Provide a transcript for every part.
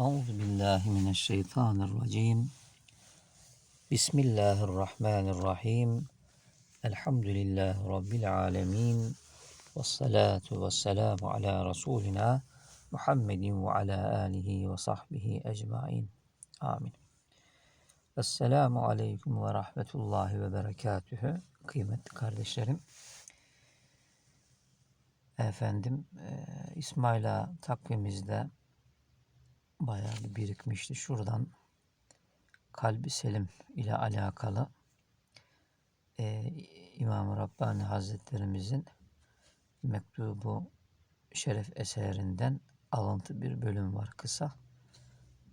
Euzu billahi mineşşeytanirracim. Bismillahirrahmanirrahim. Elhamdülillahi rabbil alamin. Ves salatu vesselamu ala rasulina Muhammedin ve ala alihi ve sahbihi ecmaîn. Amin. Esselamu aleyküm ve rahmetullahi ve berekatühü. Kıymetli kardeşlerim. Efendim, e, İsmaila takvimimizde bayağı bir birikmişti. Şuradan kalbi selim ile alakalı e, İmam-ı Rabbani Hazretlerimizin mektubu şeref eserinden alıntı bir bölüm var kısa.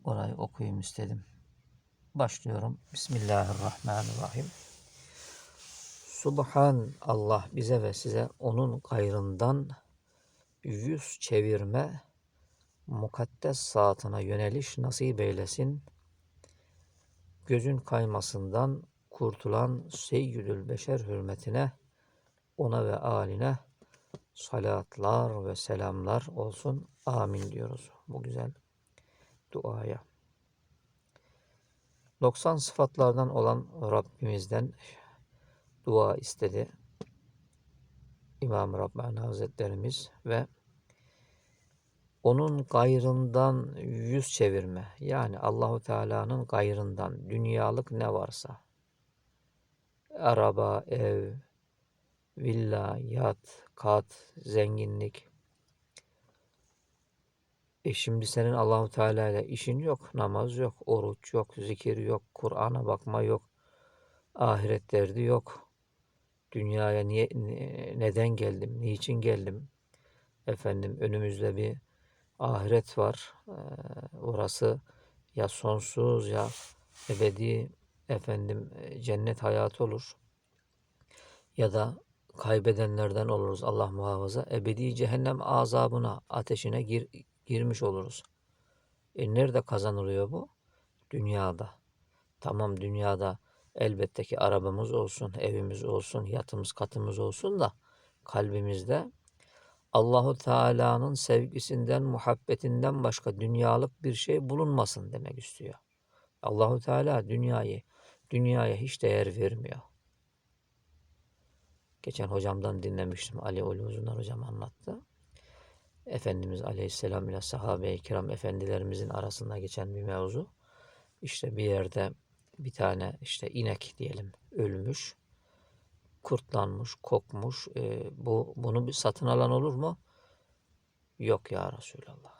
Orayı okuyayım istedim. Başlıyorum. Bismillahirrahmanirrahim. Subhan Allah bize ve size onun gayrından yüz çevirme mukaddes saatine yöneliş nasip eylesin. Gözün kaymasından kurtulan seyyidül beşer hürmetine ona ve aline salatlar ve selamlar olsun. Amin diyoruz bu güzel duaya. 90 sıfatlardan olan Rabbimizden dua istedi. İmam Rabbani Hazretlerimiz ve onun gayrından yüz çevirme yani Allahu Teala'nın gayrından dünyalık ne varsa araba, ev, villa, yat, kat, zenginlik. E şimdi senin Allahu Teala ile işin yok, namaz yok, oruç yok, zikir yok, Kur'an'a bakma yok, ahiret derdi yok. Dünyaya niye neden geldim, niçin geldim? Efendim önümüzde bir ahiret var. Ee, orası ya sonsuz ya ebedi efendim e, cennet hayatı olur. Ya da kaybedenlerden oluruz Allah muhafaza. Ebedi cehennem azabına, ateşine gir, girmiş oluruz. E nerede kazanılıyor bu? Dünyada. Tamam dünyada elbette ki arabamız olsun, evimiz olsun, yatımız, katımız olsun da kalbimizde Allahu Teala'nın sevgisinden, muhabbetinden başka dünyalık bir şey bulunmasın demek istiyor. Allahu Teala dünyayı dünyaya hiç değer vermiyor. Geçen hocamdan dinlemiştim. Ali Ulu Uzunlar hocam anlattı. Efendimiz Aleyhisselam ile sahabe-i kiram efendilerimizin arasında geçen bir mevzu. İşte bir yerde bir tane işte inek diyelim ölmüş kurtlanmış, kokmuş. E, bu bunu bir satın alan olur mu? Yok ya Resulallah.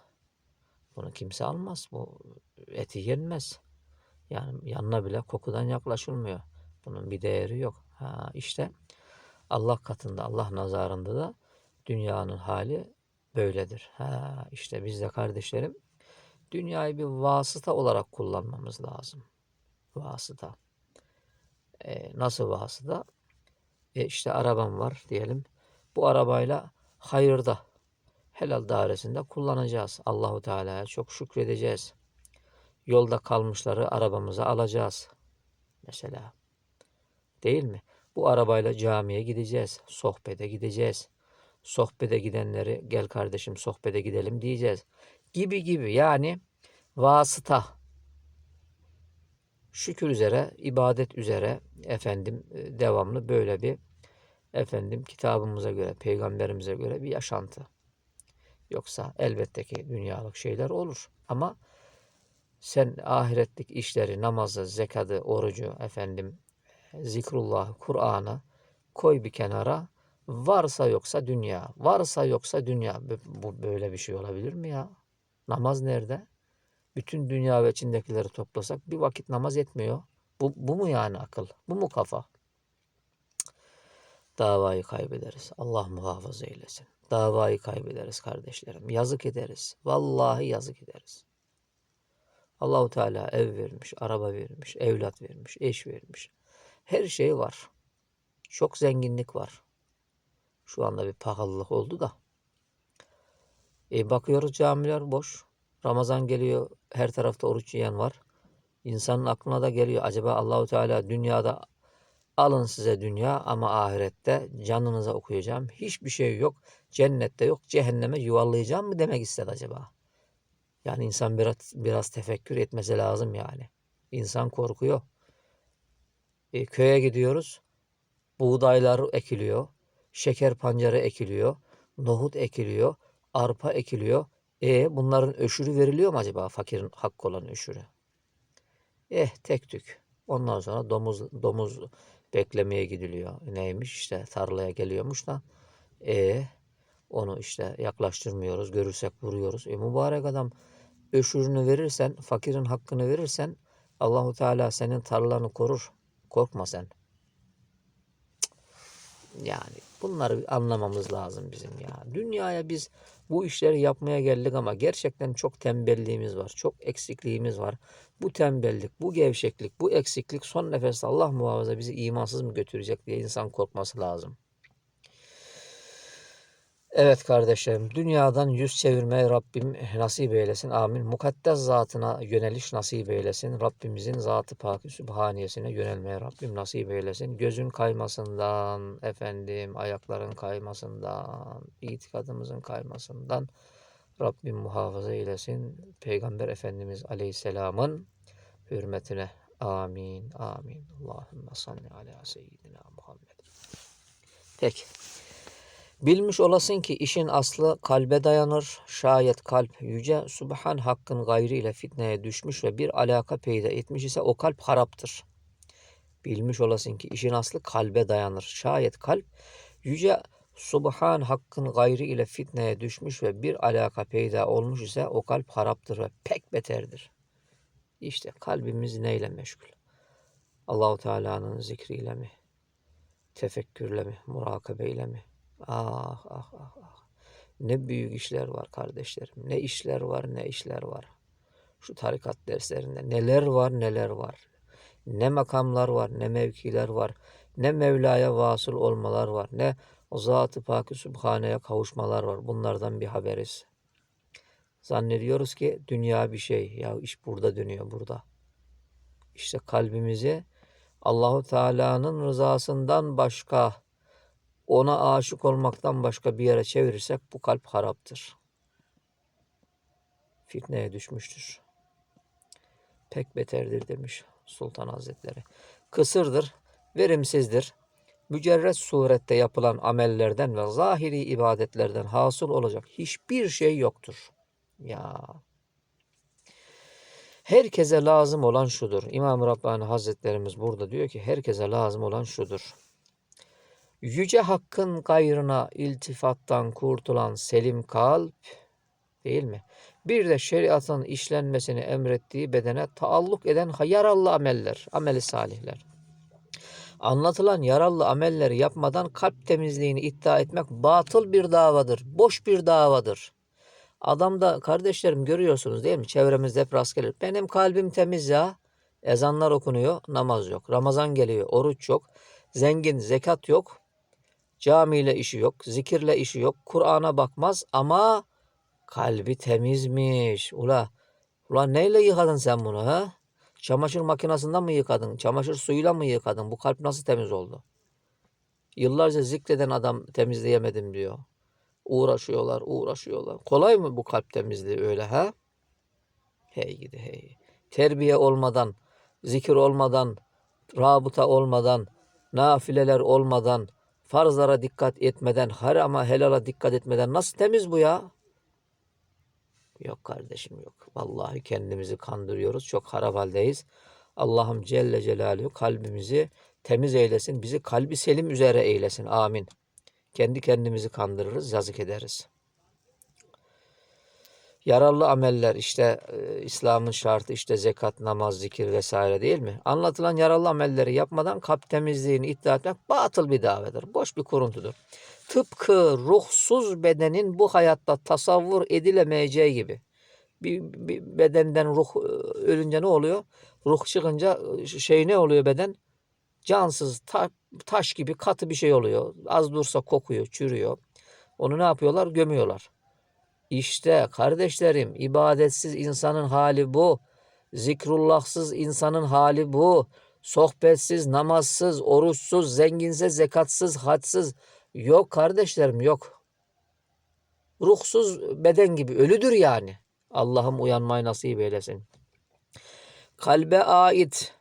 Bunu kimse almaz. Bu eti yenmez. Yani yanına bile kokudan yaklaşılmıyor. Bunun bir değeri yok. Ha işte Allah katında, Allah nazarında da dünyanın hali böyledir. Ha işte biz de kardeşlerim dünyayı bir vasıta olarak kullanmamız lazım. Vasıta. Ee, nasıl vasıta? E işte arabam var diyelim. Bu arabayla hayırda, helal dairesinde kullanacağız. Allahu Teala'ya çok şükredeceğiz. Yolda kalmışları arabamıza alacağız. Mesela. Değil mi? Bu arabayla camiye gideceğiz. Sohbete gideceğiz. Sohbete gidenleri gel kardeşim sohbete gidelim diyeceğiz. Gibi gibi yani vasıta şükür üzere, ibadet üzere efendim e, devamlı böyle bir efendim kitabımıza göre, peygamberimize göre bir yaşantı. Yoksa elbette ki dünyalık şeyler olur. Ama sen ahiretlik işleri, namazı, zekadı, orucu, efendim zikrullah, Kur'an'ı koy bir kenara. Varsa yoksa dünya, varsa yoksa dünya. Bu böyle bir şey olabilir mi ya? Namaz nerede? Bütün dünya ve içindekileri toplasak bir vakit namaz etmiyor. Bu, bu mu yani akıl? Bu mu kafa? Davayı kaybederiz. Allah muhafaza eylesin. Davayı kaybederiz kardeşlerim. Yazık ederiz. Vallahi yazık ederiz. Allahu Teala ev vermiş, araba vermiş, evlat vermiş, eş vermiş. Her şey var. Çok zenginlik var. Şu anda bir pahalılık oldu da. E bakıyoruz camiler boş. Ramazan geliyor, her tarafta oruç yiyen var. İnsanın aklına da geliyor. Acaba Allahu Teala dünyada alın size dünya ama ahirette canınıza okuyacağım. Hiçbir şey yok. Cennette yok. Cehenneme yuvarlayacağım mı demek istedi acaba? Yani insan biraz, biraz tefekkür etmesi lazım yani. İnsan korkuyor. E, köye gidiyoruz. Buğdaylar ekiliyor. Şeker pancarı ekiliyor. Nohut ekiliyor. Arpa ekiliyor. E bunların öşürü veriliyor mu acaba fakirin hakkı olan öşürü? Eh tek tük. Ondan sonra domuz domuz beklemeye gidiliyor. Neymiş işte tarlaya geliyormuş da. E onu işte yaklaştırmıyoruz. Görürsek vuruyoruz. E mübarek adam öşürünü verirsen, fakirin hakkını verirsen Allahu Teala senin tarlanı korur. Korkma sen. Yani bunları anlamamız lazım bizim ya. Dünyaya biz bu işleri yapmaya geldik ama gerçekten çok tembelliğimiz var. Çok eksikliğimiz var. Bu tembellik, bu gevşeklik, bu eksiklik son nefeste Allah muhafaza bizi imansız mı götürecek diye insan korkması lazım. Evet kardeşlerim, dünyadan yüz çevirmeyi Rabbim nasip eylesin. Amin. Mukaddes zatına yöneliş nasip eylesin. Rabbimizin zatı pakı sübhaniyesine yönelmeye Rabbim nasip eylesin. Gözün kaymasından, efendim ayakların kaymasından, itikadımızın kaymasından Rabbim muhafaza eylesin. Peygamber Efendimiz Aleyhisselam'ın hürmetine. Amin. Amin. Allahümme salli ala seyyidina Muhammed. Peki. Bilmiş olasın ki işin aslı kalbe dayanır. Şayet kalp yüce Subhan hakkın gayri ile fitneye düşmüş ve bir alaka peyda etmiş ise o kalp haraptır. Bilmiş olasın ki işin aslı kalbe dayanır. Şayet kalp yüce Subhan hakkın gayri ile fitneye düşmüş ve bir alaka peyda olmuş ise o kalp haraptır ve pek beterdir. İşte kalbimiz neyle meşgul? Allahu Teala'nın zikriyle mi? Tefekkürle mi? Murakabeyle mi? Ah ah ah ah. Ne büyük işler var kardeşlerim. Ne işler var ne işler var. Şu tarikat derslerinde neler var neler var. Ne makamlar var ne mevkiler var. Ne Mevla'ya vasıl olmalar var. Ne Zat-ı Pakı Sübhane'ye kavuşmalar var. Bunlardan bir haberiz. Zannediyoruz ki dünya bir şey. Ya iş burada dönüyor burada. İşte kalbimizi Allahu Teala'nın rızasından başka ona aşık olmaktan başka bir yere çevirirsek bu kalp haraptır. Fitneye düşmüştür. Pek beterdir demiş Sultan Hazretleri. Kısırdır, verimsizdir. Mücerret surette yapılan amellerden ve zahiri ibadetlerden hasıl olacak hiçbir şey yoktur. Ya Herkese lazım olan şudur. İmam Rabbani Hazretlerimiz burada diyor ki herkese lazım olan şudur. Yüce Hakk'ın gayrına iltifattan kurtulan selim kalp değil mi? Bir de şeriatın işlenmesini emrettiği bedene taalluk eden yararlı ameller, ameli salihler. Anlatılan yararlı amelleri yapmadan kalp temizliğini iddia etmek batıl bir davadır, boş bir davadır. Adamda kardeşlerim görüyorsunuz değil mi? Çevremizde hep rast gelir. Benim kalbim temiz ya. Ezanlar okunuyor, namaz yok. Ramazan geliyor, oruç yok. Zengin, zekat yok. Camiyle işi yok, zikirle işi yok. Kur'an'a bakmaz ama kalbi temizmiş. Ula, ula neyle yıkadın sen bunu ha? Çamaşır makinesinden mi yıkadın? Çamaşır suyuyla mı yıkadın? Bu kalp nasıl temiz oldu? Yıllarca zikreden adam temizleyemedim diyor. Uğraşıyorlar, uğraşıyorlar. Kolay mı bu kalp temizliği öyle ha? Hey gidi hey. Terbiye olmadan, zikir olmadan, rabıta olmadan, nafileler olmadan, farzlara dikkat etmeden, harama helala dikkat etmeden nasıl temiz bu ya? Yok kardeşim yok. Vallahi kendimizi kandırıyoruz. Çok harap haldeyiz. Allah'ım Celle Celaluhu kalbimizi temiz eylesin. Bizi kalbi selim üzere eylesin. Amin. Kendi kendimizi kandırırız, yazık ederiz. Yararlı ameller işte e, İslam'ın şartı işte zekat, namaz, zikir vesaire değil mi? Anlatılan yararlı amelleri yapmadan kalp temizliğini iddia etmek batıl bir davedir. Boş bir kuruntudur. Tıpkı ruhsuz bedenin bu hayatta tasavvur edilemeyeceği gibi. Bir, bir bedenden ruh e, ölünce ne oluyor? Ruh çıkınca e, şey ne oluyor beden? Cansız, ta, taş gibi katı bir şey oluyor. Az dursa kokuyor, çürüyor. Onu ne yapıyorlar? Gömüyorlar. İşte kardeşlerim ibadetsiz insanın hali bu. Zikrullahsız insanın hali bu. Sohbetsiz, namazsız, oruçsuz, zenginse zekatsız, hadsız. Yok kardeşlerim yok. Ruhsuz beden gibi ölüdür yani. Allah'ım uyanmayı nasip eylesin. Kalbe ait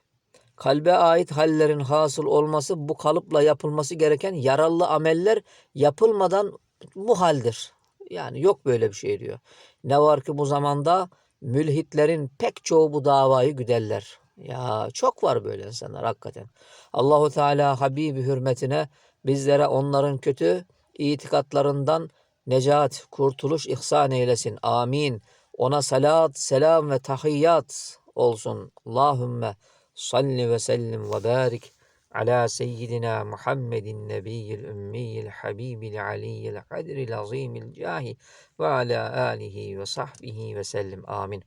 kalbe ait hallerin hasıl olması bu kalıpla yapılması gereken yararlı ameller yapılmadan muhaldir. Yani yok böyle bir şey diyor. Ne var ki bu zamanda mülhitlerin pek çoğu bu davayı güderler. Ya çok var böyle insanlar hakikaten. Allahu Teala Habibi hürmetine bizlere onların kötü itikatlarından necat, kurtuluş ihsan eylesin. Amin. Ona salat, selam ve tahiyyat olsun. Allahümme salli ve sellim ve barik ala seyyidina Muhammedin nebiyyil ümmiyil habibil aliyyil kadril azimil cahi ve ala alihi ve sahbihi ve sellim. Amin.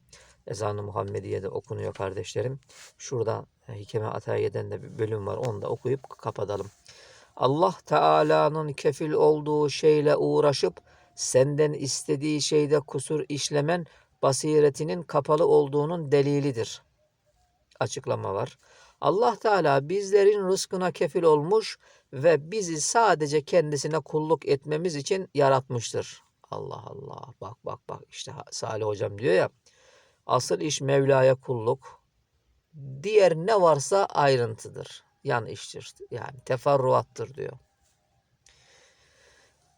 Ezan-ı Muhammediye'de okunuyor kardeşlerim. Şurada Hikeme Atayiye'den de bir bölüm var. Onu da okuyup kapatalım. Allah Teala'nın kefil olduğu şeyle uğraşıp senden istediği şeyde kusur işlemen basiretinin kapalı olduğunun delilidir. Açıklama var. Allah Teala bizlerin rızkına kefil olmuş ve bizi sadece kendisine kulluk etmemiz için yaratmıştır. Allah Allah. Bak bak bak işte Salih hocam diyor ya. Asıl iş Mevla'ya kulluk. Diğer ne varsa ayrıntıdır. Yan iştir. Yani teferruattır diyor.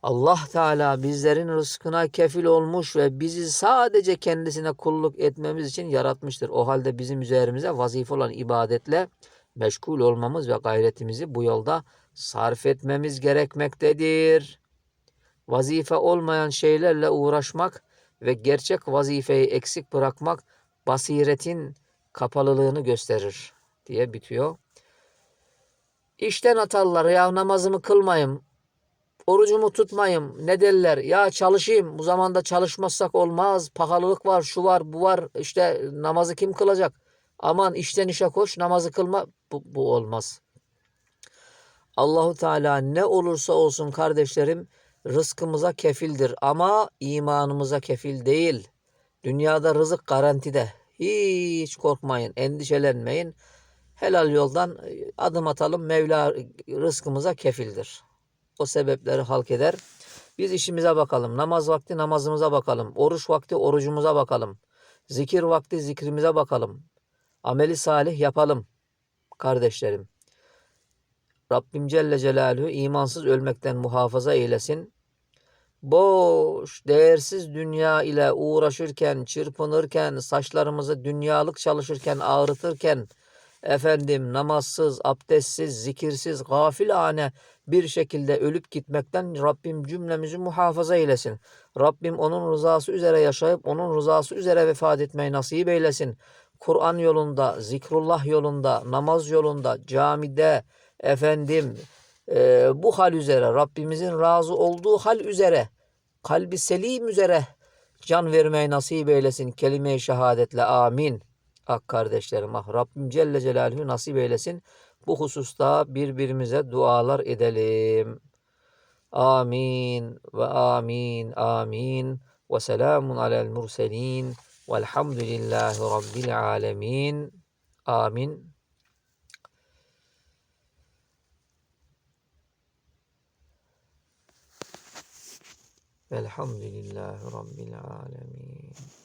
Allah Teala bizlerin rızkına kefil olmuş ve bizi sadece kendisine kulluk etmemiz için yaratmıştır. O halde bizim üzerimize vazife olan ibadetle meşgul olmamız ve gayretimizi bu yolda sarf etmemiz gerekmektedir. Vazife olmayan şeylerle uğraşmak ve gerçek vazifeyi eksik bırakmak basiretin kapalılığını gösterir diye bitiyor. İşten atarlar ya namazımı kılmayayım, orucumu tutmayayım. Ne derler? Ya çalışayım. Bu zamanda çalışmazsak olmaz. Pahalılık var, şu var, bu var. İşte namazı kim kılacak? Aman işten işe koş, namazı kılma. Bu, bu olmaz. Allahu Teala ne olursa olsun kardeşlerim rızkımıza kefildir ama imanımıza kefil değil. Dünyada rızık garantide. Hiç korkmayın, endişelenmeyin. Helal yoldan adım atalım. Mevla rızkımıza kefildir. O sebepleri halk eder. Biz işimize bakalım. Namaz vakti namazımıza bakalım. Oruç vakti orucumuza bakalım. Zikir vakti zikrimize bakalım. Ameli salih yapalım kardeşlerim. Rabbim Celle Celaluhu imansız ölmekten muhafaza eylesin. Boş, değersiz dünya ile uğraşırken, çırpınırken, saçlarımızı dünyalık çalışırken, ağrıtırken, efendim namazsız, abdestsiz, zikirsiz, gafilane bir şekilde ölüp gitmekten Rabbim cümlemizi muhafaza eylesin. Rabbim onun rızası üzere yaşayıp onun rızası üzere vefat etmeyi nasip eylesin. Kur'an yolunda, zikrullah yolunda, namaz yolunda, camide, efendim e, bu hal üzere Rabbimizin razı olduğu hal üzere kalbi selim üzere can vermeyi nasip eylesin kelime-i şehadetle amin. Ak kardeşlerim ah Rabbim Celle Celaluhu nasip eylesin. Bu hususta birbirimize dualar edelim. Amin ve amin amin ve selamun alel murselin velhamdülillahi rabbil alemin. Amin. Velhamdülillahi rabbil alemin.